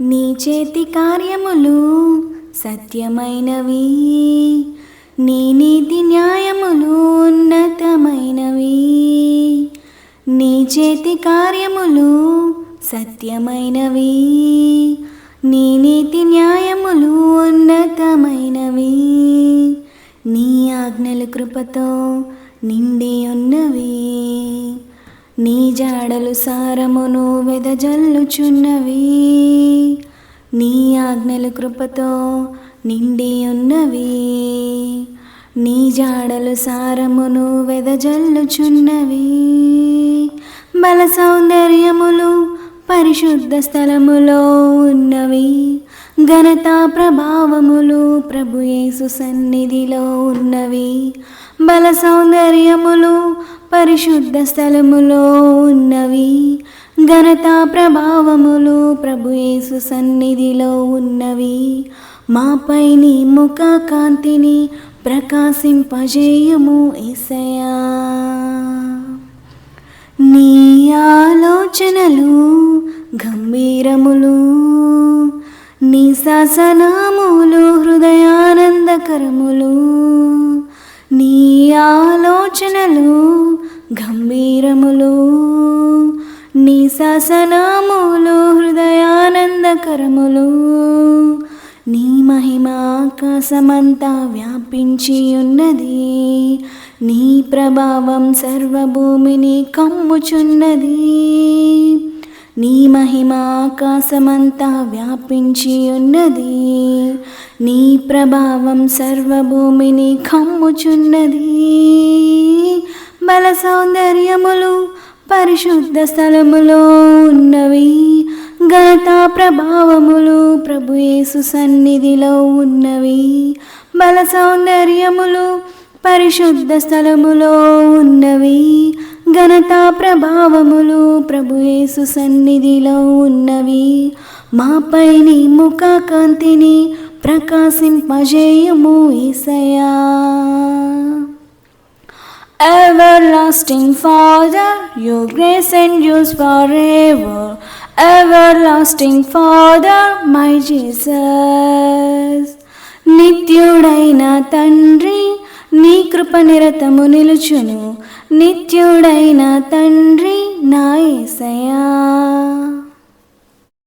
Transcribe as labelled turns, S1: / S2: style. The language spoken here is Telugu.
S1: నీ చేతి కార్యములు సత్యమైనవి. నీ నీతి న్యాయములు ఉన్నతమైనవి. నీ చేతి కార్యములు సత్యమైనవి. నీ నీతి న్యాయములు ఉన్నతమైనవి. నీ ఆజ్ఞల కృపతో నిండి ఉన్నవి. నీ జాడలు సారమును వెదజల్లుచున్నవి. నీ ఆజ్ఞలు కృపతో నిండి ఉన్నవి. నీ జాడలు సారమును వెదజల్లుచున్నవి. బల సౌందర్యములు పరిశుద్ధ స్థలములో ఉన్నవి. ఘనతా ప్రభావములు ప్రభుయేసు సన్నిధిలో ఉన్నవి. బల సౌందర్యములు పరిశుద్ధ స్థలములో ఉన్నవి. ఘనతా ప్రభావములు ప్రభుయేసు సన్నిధిలో ఉన్నవి. మాపై నీ ముఖ కాంతిని ప్రకాశింపజేయము ఏసయా నీ ఆలోచనలు గంభీరములు. నీ శాసనములు హృదయానందకరములు. నీ ఆలోచనలు గంభీరములు నీ శాసనములు హృదయానందకరములు నీ మహిమ ఆకాశమంతా వ్యాపించి ఉన్నది నీ ప్రభావం సర్వభూమిని కమ్ముచున్నది. నీ మహిమ ఆకాశమంతా వ్యాపించి ఉన్నది నీ ప్రభావం సర్వభూమిని కమ్ముచున్నది. బల సౌందర్యములు పరిశుద్ధ స్థలములో ఉన్నవి. ఘనతా ప్రభావములు ప్రభుయేసు సన్నిధిలో ఉన్నవి. బల సౌందర్యములు పరిశుద్ధ స్థలములో ఉన్నవి. ప్రభుయేసు సన్నిధిలో ఉన్నవి మాపై నీ ముఖ కాంతిని ప్రకాశింపజేయము ఏసయా Everlasting Father, your grace endures forever. Everlasting Father, my Jesus. నిత్యుడైన తండ్రి నీ కృప నిరతము నిలుచును నిత్యుడైన తండ్రి నా యేసయ్యా